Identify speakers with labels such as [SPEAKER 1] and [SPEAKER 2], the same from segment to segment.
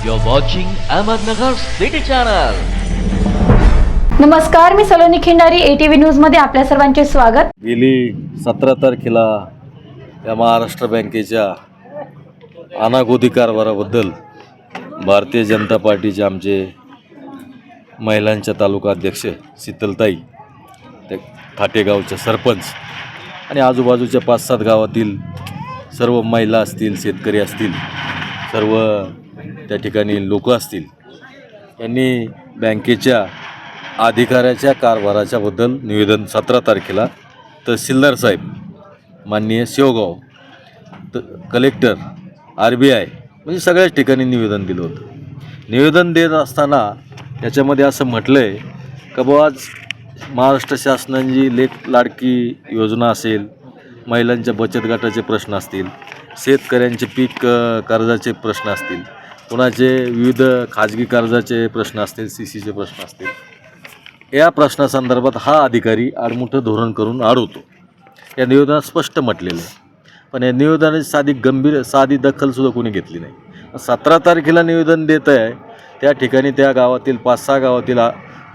[SPEAKER 1] You're watching Ahmednagar City Channel.
[SPEAKER 2] नमस्कार मी Saloni Khindari ATV न्यूजमध्ये आपल्या सर्वांचे स्वागत
[SPEAKER 3] गेली सतरा तारखेला या महाराष्ट्र बँकेच्या अनागोदी कारभाराबद्दल भारतीय जनता पार्टीचे आमचे महिलांच्या तालुका अध्यक्ष शीतलताई ते थाटेगावचे सरपंच आणि आजूबाजूच्या पाच सात गावातील सर्व महिला असतील शेतकरी असतील सर्व त्या ठिकाणी लोक असतील यांनी बँकेच्या अधिकाऱ्याच्या कारभाराच्याबद्दल निवेदन सतरा तारखेला तहसीलदार साहेब माननीय शेवगाव त कलेक्टर आर बी आय म्हणजे सगळ्याच ठिकाणी निवेदन दिलं होतं. निवेदन देत असताना त्याच्यामध्ये असं म्हटलं आहे का बुवा आज महाराष्ट्र शासनाची लेख लाडकी योजना असेल महिलांच्या बचत गटाचे प्रश्न असतील शेतकऱ्यांचे पीक कर्जाचे प्रश्न असतील कुणाचे विविध खाजगी कर्जाचे प्रश्न असतील सी सीचे प्रश्न असतील या प्रश्नासंदर्भात हा अधिकारी आडमुठं धोरण करून आडवतो. या निवेदनात स्पष्ट म्हटलेलं आहे. पण या निवेदनाची साधी गंभीर साधी दखलसुद्धा कोणी घेतली नाही. सतरा तारखेला निवेदन देत आहे त्या ठिकाणी त्या गावातील पाच सहा गावातील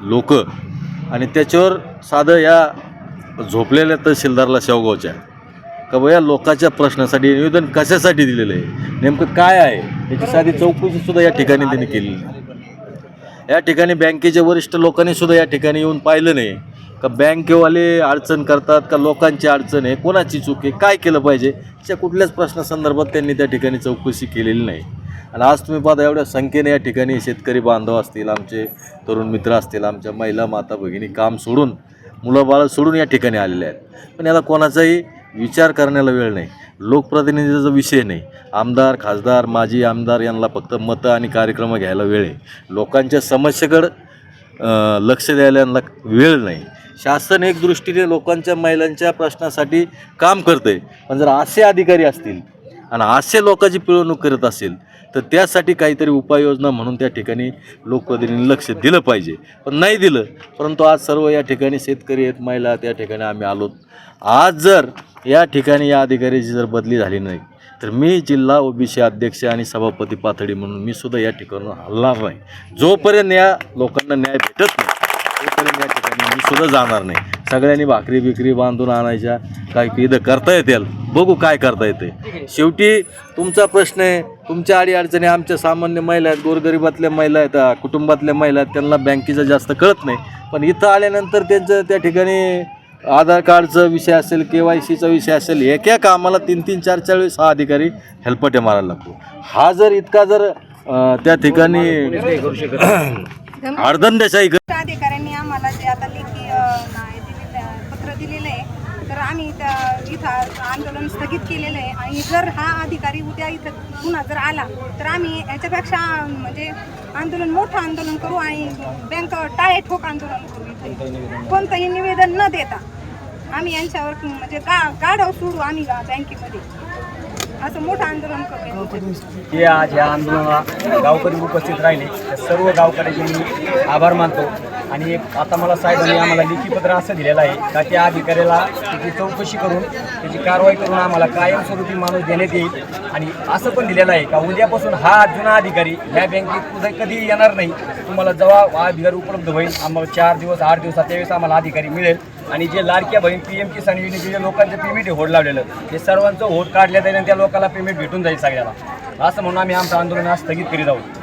[SPEAKER 3] लोक आणि त्याच्यावर साधं या झोपलेल्या तहसीलदारला शेवगावच्या का या लोकांच्या प्रश्नासाठी निवेदन कशासाठी दिलेलं आहे? नेमकं काय आहे? याची साधी चौकशीसुद्धा या ठिकाणी त्यांनी केलेली या ठिकाणी बँकेच्या वरिष्ठ लोकांनी सुद्धा या ठिकाणी येऊन पाहिलं नाही. का बँकेवाले अडचण करतात का लोकांची अडचण आहे कोणाची चूक आहे काय केलं पाहिजे अशा कुठल्याच प्रश्नासंदर्भात त्यांनी त्या ठिकाणी चौकशी केलेली नाही. आणि आज तुम्ही पाहता एवढ्या संख्येने या ठिकाणी शेतकरी बांधव असतील आमचे तरुण मित्र असतील आमच्या महिला माता भगिनी काम सोडून मुलं बाळं सोडून या ठिकाणी आलेले आहेत. पण याला कोणाचाही विचार करण्याला वेळ नाही. लोकप्रतिनिधीचा विषय नाही. आमदार खासदार माजी आमदार यांना फक्त मतं आणि कार्यक्रम घ्यायला वेळ आहे. लोकांच्या समस्येकडं लक्ष द्यायला यांना वेळ नाही. शासन एक दृष्टीने लोकांच्या महिलांच्या प्रश्नासाठी काम करतं आहे पण जर असे अधिकारी असतील आणि असे लोकांची पिळवणूक करत असेल तर त्यासाठी काहीतरी उपाययोजना म्हणून त्या ठिकाणी लोकप्रतिनिधींनी लक्ष दिलं पाहिजे. पण नाही दिलं परंतु आज सर्व या ठिकाणी शेतकरी आहेत महिला त्या ठिकाणी आम्ही आलो. आज जर या ठिकाणी या अधिकाऱ्याची जर बदली झाली नाही तर मी जिल्हा ओबीसी अध्यक्ष आणि सभापती पातळी म्हणून मी सुद्धा या ठिकाणून हलणार नाही. जोपर्यंत या लोकांना न्याय भेटत नाही तोपर्यंत या ठिकाणी मी सुद्धा जाणार नाही. सगळ्यांनी भाकरी बिकरी बांधून आणायच्या. काय इथं करता येतील. बघू काय करता येते. शेवटी तुमचा प्रश्न आहे. तुमच्या अडी अडचणी आमच्या सामान्य महिला आहेत गोरगरिबातल्या महिला आहेत कुटुंबातल्या महिला आहेत त्यांना बँकेचं जास्त कळत नाही. पण इथं आल्यानंतर त्यांचं त्या ठिकाणी आधार कार्डचा विषय असेल के वाय सीचा विषय असेल एका कामाला तीन तीन चार चार वेळेस हा अधिकारी हेल्पटे मारायला लागतो. हा जर इतका जर त्या ठिकाणी अर्धंदाशाही
[SPEAKER 4] वरिष्ठ अधिकाऱ्यांनी आम्हाला जे आता लेखी अ, नाही दिलेलं आहे. तर आम्ही त्या- इथं आंदोलन स्थगित केलेलं आहे. आणि जर हा अधिकारी उद्या इथं पुन्हा जर आला तर आम्ही याच्यापेक्षा म्हणजे आंदोलन मोठं आंदोलन करू आणि बँक टाळे ठोक आंदोलन करू इथे. कोणतंही निवेदन न देता आम्ही यांच्यावर म्हणजे का गाढव सोडू आम्ही बँकेमध्ये. असं मोठं आंदोलन करू
[SPEAKER 5] हे आज या आंदोलनाला गावकरी उपस्थित राहिले. सर्व गावकऱ्यांचे मी आभार मानतो. आणि एक आता मला साहेबांनी आम्हाला लिखीपत्र असं दिलेलं आहे का त्या अधिकाऱ्याला त्याची चौकशी करून त्याची कारवाई करून आम्हाला कायमस्वरूपी माणूस देण्यात येईल. आणि असं पण दिलेलं आहे का उद्यापासून हा जुना अधिकारी ह्या बँकेत कुठे कधी येणार नाही. तुम्हाला जेव्हा अधिकारी उपलब्ध होईल. आम्हाला चार दिवस आठ दिवसात त्यावेळेस आम्हाला अधिकारी मिळेल. आणि जे लाडक्या बहीण पी एम किसान योजनेचे जे लोकांचं पेमेंट होड लावलेलं हे सर्वांचं होड काढल्या जाईल आणि त्या लोकांना पेमेंट भेटून जाईल सगळ्याला. असं म्हणून आम्ही आमचं आंदोलन आज स्थगित करीत आहोत.